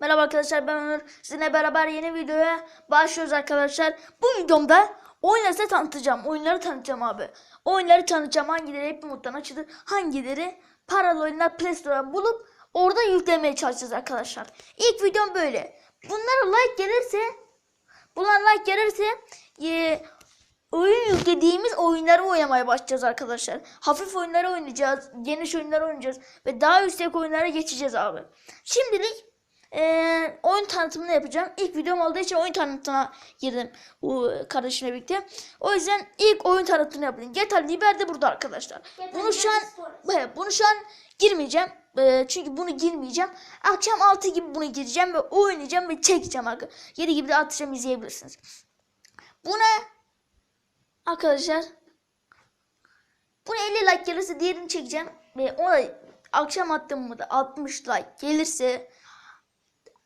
Merhaba arkadaşlar ben Onur. Sizinle beraber yeni videoya başlıyoruz arkadaşlar. Bu videomda oyunları tanıtacağım. Oyunları tanıtacağım abi. Oyunları tanıtacağım. Hangileri hep moddan açılır. Hangileri paralı oyunlar Play Store'dan bulup orada yüklemeye çalışacağız arkadaşlar. İlk videom böyle. Bunlara like gelirse bunlar like gelirse e, oyun yüklediğimiz oyunları oynamaya başlayacağız arkadaşlar. Hafif oyunları oynayacağız, geniş oyunları oynayacağız ve daha yüksek oyunlara geçeceğiz abi. Şimdilik eee, oyun tanıtımını yapacağım. İlk videom olduğu için oyun tanıtımına girdim bu kardeşimle birlikte. O yüzden ilk oyun tanıtımını yapayım. GTA Liber de burada arkadaşlar. GTA Bunu şu an bunu şu an girmeyeceğim. Eee, çünkü bunu girmeyeceğim. Akşam 6 gibi bunu gireceğim ve oynayacağım ve çekeceğim arkadaşlar. 7 gibi de atacağım izleyebilirsiniz. Buna Arkadaşlar Buna 50 like gelirse diğerini çekeceğim. Ve ona akşam attığımda da 60 like gelirse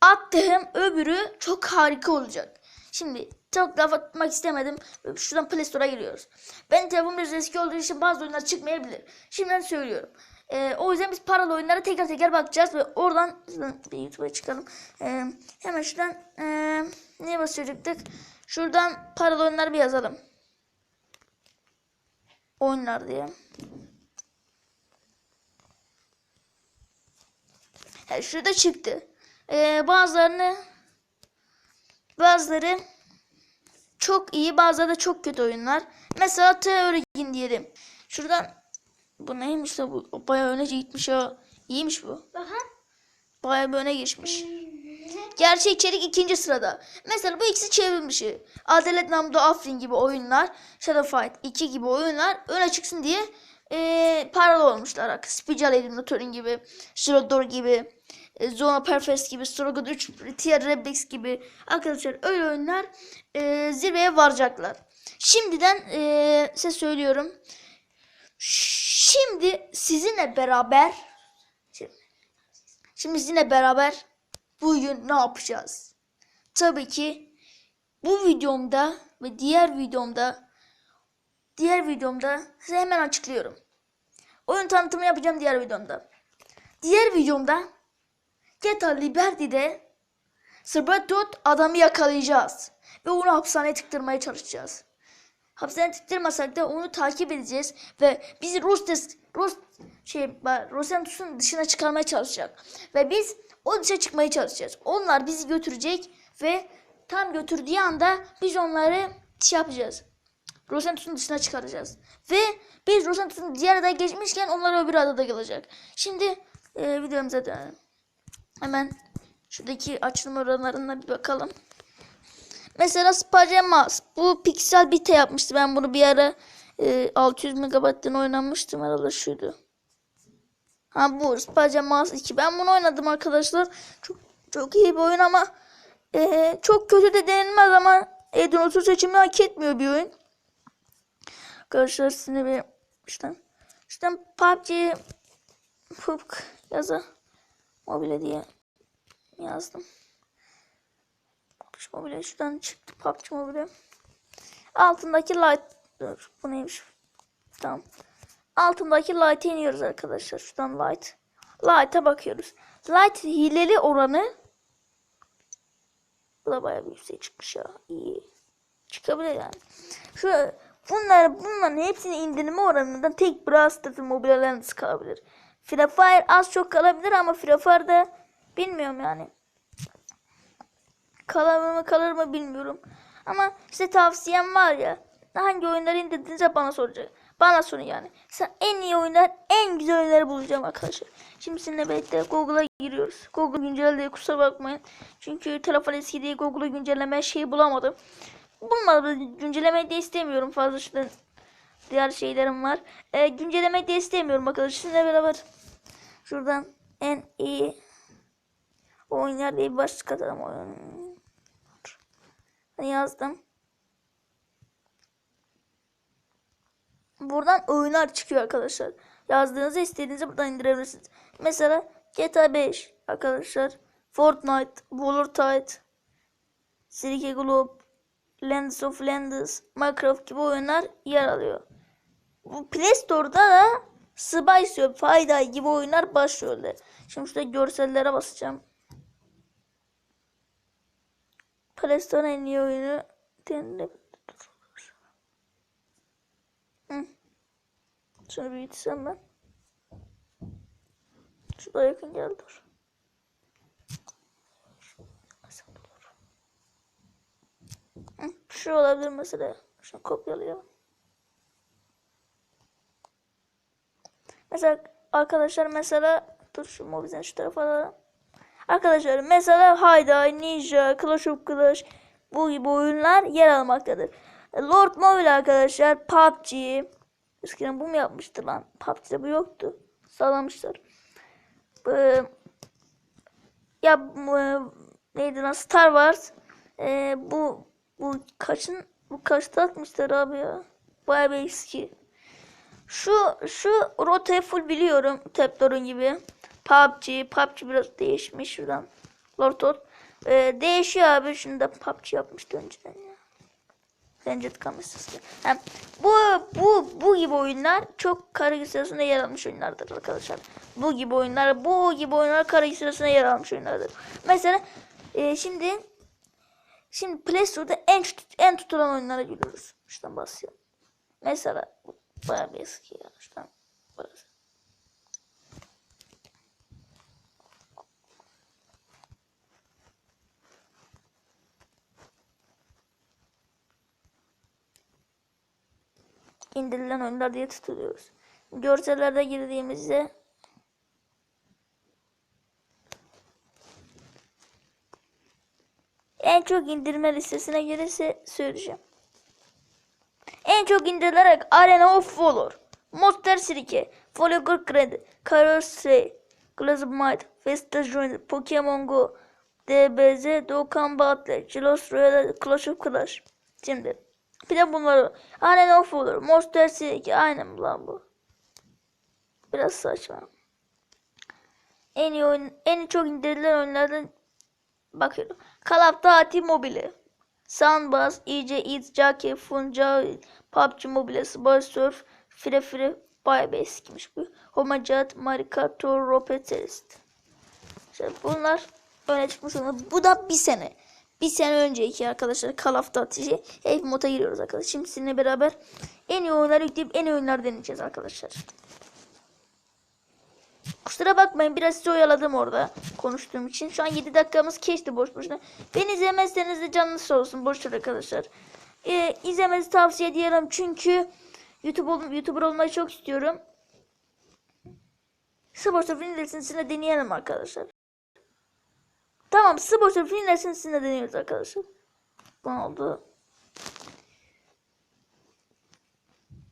attığım öbürü çok harika olacak. Şimdi çok laf atmak istemedim. Şuradan Play Store'a giriyoruz. Ben telefonum biraz eski olduğu için bazı oyunlar çıkmayabilir. Şimdiden söylüyorum. Ee, o yüzden biz paralı oyunlara teker teker bakacağız ve oradan bir YouTube'a çıkalım. Ee, hemen şuradan ee, neye basacaktık? Şuradan paralı oyunlar bir yazalım oyunlar diye. Yani şurada çıktı. Ee, bazılarını bazıları çok iyi bazıları da çok kötü oyunlar. Mesela Teorigin diyelim. Şuradan bu neymiş la bu? Bayağı öne gitmiş ya. İyiymiş bu. Aha. Bayağı bir öne geçmiş. Gerçek içerik ikinci sırada. Mesela bu ikisi çevrilmişi. Adalet Namdo Afrin gibi oyunlar, Shadow Fight 2 gibi oyunlar öne çıksın diye eee paralı olmuşlar. Spiral Eliminatorin gibi, Strodor gibi, e, Zona Perfect gibi, Strogon 3, Tier Rebels gibi arkadaşlar öyle oyunlar eee, zirveye varacaklar. Şimdiden eee size söylüyorum. Şimdi sizinle beraber Şimdi sizinle beraber bugün ne yapacağız? Tabii ki bu videomda ve diğer videomda diğer videomda size hemen açıklıyorum. Oyun tanıtımı yapacağım diğer videomda. Diğer videomda GTA Liberty'de Sbratot adamı yakalayacağız. Ve onu hapishaneye tıktırmaya çalışacağız. Hapishaneye tıktırmasak da onu takip edeceğiz ve bizi Rostes Ros şey Rosentus'un dışına çıkarmaya çalışacak. Ve biz o dışa çıkmaya çalışacağız. Onlar bizi götürecek ve tam götürdüğü anda biz onları şey yapacağız. Rosentus'un dışına çıkaracağız. Ve biz Rosentus'un diğer adaya geçmişken onlar öbür adada kalacak. Şimdi e, videomuza dönelim. Hemen şuradaki açılım oranlarına bir bakalım. Mesela Spacemas. Bu Pixel Bite yapmıştı. Ben bunu bir ara e, 600 megabayttan oynamıştım. Herhalde şuydu. Ha bu Spacemas 2. Ben bunu oynadım arkadaşlar. Çok çok iyi bir oyun ama e, çok kötü de denilmez ama Edinosu seçimi hak etmiyor bir oyun. Arkadaşlar sizinle bir işte işte PUBG PUBG yazı mobile diye yazdım. PUBG Mobile şuradan çıktı PUBG Mobile. Altındaki light dur bu neymiş? Tamam. Altındaki light'e iniyoruz arkadaşlar. Şuradan light. Light'a bakıyoruz. Light hileli oranı bu da bayağı bir yüksek çıkmış ya. İyi. Çıkabilir yani. Şu bunlar bunların hepsini indirme oranından tek Brawl Stars'ın Mobile Legends kalabilir. Free Fire az çok kalabilir ama Free Fire'da bilmiyorum yani kalır mı kalır mı bilmiyorum. Ama size tavsiyem var ya. Hangi oyunları indirdiğinizde bana soracak. Bana sorun yani. Sen en iyi oyunlar, en güzel oyunları bulacağım arkadaşlar. Şimdi sizinle birlikte Google'a giriyoruz. Google güncel kusura bakmayın. Çünkü telefon eski diye Google'a güncelleme şeyi bulamadım. Bulmadım. Güncelleme de istemiyorum fazla şuradan. Diğer şeylerim var. E, güncelleme de istemiyorum arkadaşlar. Sizinle beraber şuradan en iyi oyunlar diye başlık atalım oyun yazdım. Buradan oyunlar çıkıyor arkadaşlar. Yazdığınızı istediğinizi buradan indirebilirsiniz. Mesela GTA 5 arkadaşlar. Fortnite, Valorant, Silke Globe, Lands of Lands, Minecraft gibi oyunlar yer alıyor. Bu Play Store'da da Spice Up, Fayday gibi oyunlar başlıyorlar. Şimdi şurada görsellere basacağım. Store en iyi oyunu. Şunu büyütsem ben. Şurada yakın gel dur. Şu olabilir mesela. Şunu kopyalayalım. Mesela arkadaşlar mesela dur şu mobizden şu tarafa alalım. Arkadaşlar mesela Hayda, Ninja, Clash of Clash bu gibi oyunlar yer almaktadır. Lord Mobile arkadaşlar PUBG Eskiden bu mu yapmıştı lan? PUBG'de bu yoktu. Sağlamışlar. Ee, ya e, neydi lan Star Wars Ee, bu bu kaçın bu kaçta atmışlar abi ya? Bayağı bir eski. Şu şu rotayı full biliyorum. Teptorun gibi. PUBG. PUBG biraz değişmiş şuradan. Lord Ot. Ee, değişiyor abi. Şunu da PUBG yapmıştı önceden ya. Ranger kamerası. Ha, bu bu bu gibi oyunlar çok karı sırasında yer almış oyunlardır arkadaşlar. Bu gibi oyunlar, bu gibi oyunlar karı sırasında yer almış oyunlardır. Mesela e, şimdi şimdi Play Store'da en en tutulan oyunlara giriyoruz. Şuradan basıyorum. Mesela bayağı bir eski ya. Şuradan burası. indirilen oyunlar diye tutuluyoruz. Görsellerde girdiğimizde en çok indirme listesine gelirse söyleyeceğim. En çok indirilerek Arena of Valor, Monster Sirke, Follower Glass of Might, Festa Joiner, Pokemon Go, DBZ, Dokkan Battle, Jilos Royale, Clash of Clash. Şimdi bir de bunları Arena of Valor, Monster Sirke aynı mı lan bu? Biraz saçma. En iyi oyun, en çok indirilen oyunlardan bakıyorum. Of Duty Mobile, Sunbus, EJ Eats, Jockey, Funja, PUBG Mobile, Spy Surf, Fire Fire, bayağı bir eskimiş bu. Homajat, Marika, Tor, Rope Terrorist. İşte bunlar öne çıkmış olan. Bu da bir sene. Bir sene önceki arkadaşlar Call of Duty Hep moda giriyoruz arkadaşlar. Şimdi sizinle beraber en iyi oyunları yükleyip en iyi oyunlar deneyeceğiz arkadaşlar. Kusura bakmayın biraz sizi oyaladım orada konuştuğum için. Şu an 7 dakikamız geçti boş boşuna. Beni izlemezseniz de canınız sağ olsun boş arkadaşlar. Ee, izlemenizi tavsiye ediyorum çünkü YouTube ol YouTuber olmayı çok istiyorum. Spor Surfing sizinle deneyelim arkadaşlar. Tamam Spor Surfing sizinle deniyoruz arkadaşlar. Bu oldu.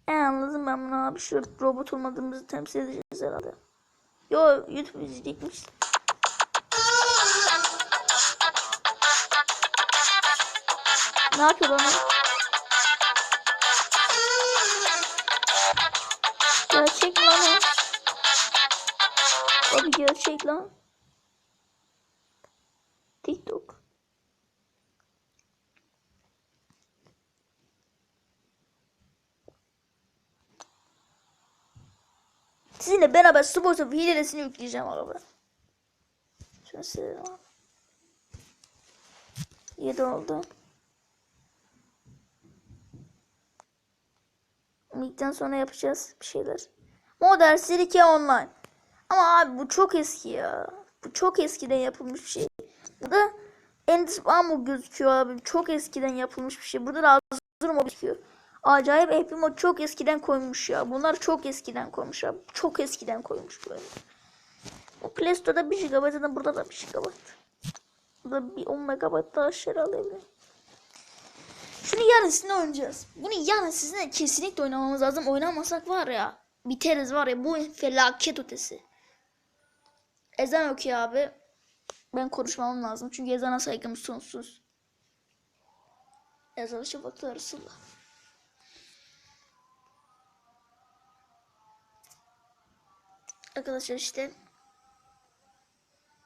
E anladım ben bunu abi. Şu robot olmadığımızı temsil edeceğiz herhalde. Yo YouTube izleyecekmiş. Ne yapıyor lan? o? Gerçek lan o. Abi gerçek lan. TikTok. Sizinle beraber Sport'a hilesini yükleyeceğim araba. Şunu silelim abi. 7 oldu. Mid'den sonra yapacağız bir şeyler. Modern Sirke Online. Ama abi bu çok eski ya. Bu çok eskiden yapılmış bir şey. Bu da Endis Ammo gözüküyor abi. Çok eskiden yapılmış bir şey. Burada da mı gözüküyor. Acayip Mod çok eskiden koymuş ya. Bunlar çok eskiden koymuş abi. Çok eskiden koymuş böyle. Bu Play Store'da 1 GB zaten burada da 1 GB. Burada bir 10 MB daha aşağı alabilirim. Şunu yarın sizinle oynayacağız. Bunu yarın sizinle kesinlikle oynamamız lazım. Oynamasak var ya. Biteriz var ya. Bu felaket ötesi. Ezan okuyor abi. Ben konuşmam lazım. Çünkü ezana saygım sonsuz. Ezan şafaklar arasında. Arkadaşlar işte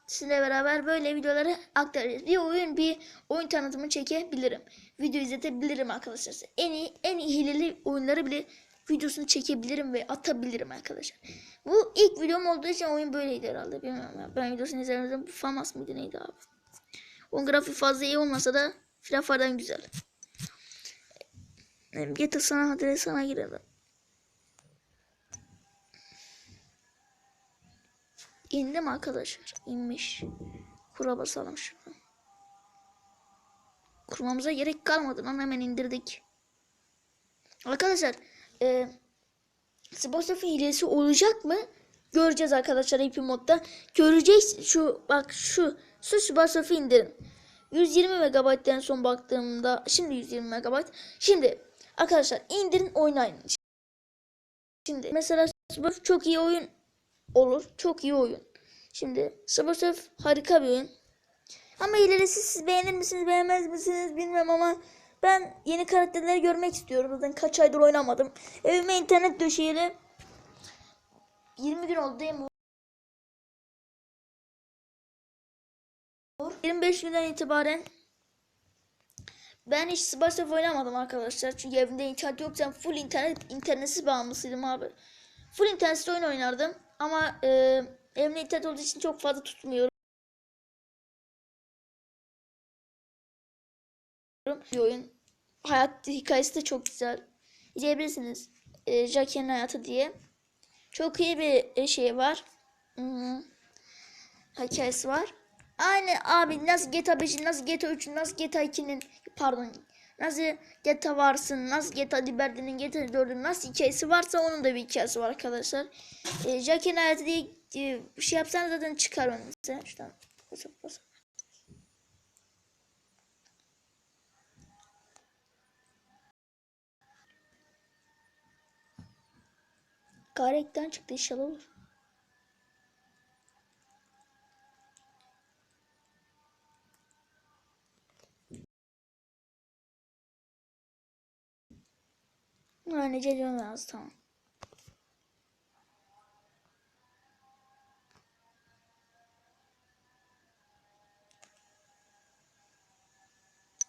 sizinle beraber böyle videoları aktaracağız. Bir oyun bir oyun tanıtımı çekebilirim. Video izletebilirim arkadaşlar. En iyi en iyi hileli oyunları bile videosunu çekebilirim ve atabilirim arkadaşlar. Bu ilk videom olduğu için oyun böyleydi herhalde. Bilmiyorum ya. Ben videosunu izlemedim. Bu Famas mıydı neydi abi? Onun grafiği fazla iyi olmasa da Free güzel. Getir sana sana girelim. İndi mi arkadaşlar? İnmiş. Kura basalım şuradan. Kurmamıza gerek kalmadı lan hemen indirdik. Arkadaşlar e, Spotify hilesi olacak mı? Göreceğiz arkadaşlar IP modda. Göreceğiz şu bak şu şu Spotify indirin. 120 MB son baktığımda şimdi 120 MB. Şimdi arkadaşlar indirin oynayın. Şimdi mesela Spotify çok iyi oyun olur. Çok iyi oyun. Şimdi Spotify harika bir oyun. Ama ilerisi siz beğenir misiniz beğenmez misiniz bilmem ama ben yeni karakterleri görmek istiyorum. Zaten kaç aydır oynamadım. Evime internet döşeyeli 20 gün oldu değil mi? 25 günden itibaren ben hiç Spotify oynamadım arkadaşlar. Çünkü evimde internet yok. Full internet internetsiz bağımlısıydım abi. Full internetsiz oyun oynardım. Ama e, internet olduğu için çok fazla tutmuyorum. bir oyun. Hayat hikayesi de çok güzel. İzleyebilirsiniz. E, Jack'in hayatı diye. Çok iyi bir e, şey var. Hmm. Hikayesi var. Aynı abi nasıl GTA 5'in, nasıl GTA 3'ün, nasıl GTA 2'nin pardon nasıl GTA varsın, nasıl GTA Liberty'nin, GTA 4'ün nasıl hikayesi varsa onun da bir hikayesi var arkadaşlar. E, Jack'in hayatı diye e, bir şey yapsanız zaten çıkar önünüze. Şuradan basıp basıp. Garekten çıktı inşallah olur. Yani geliyorum lazım tamam.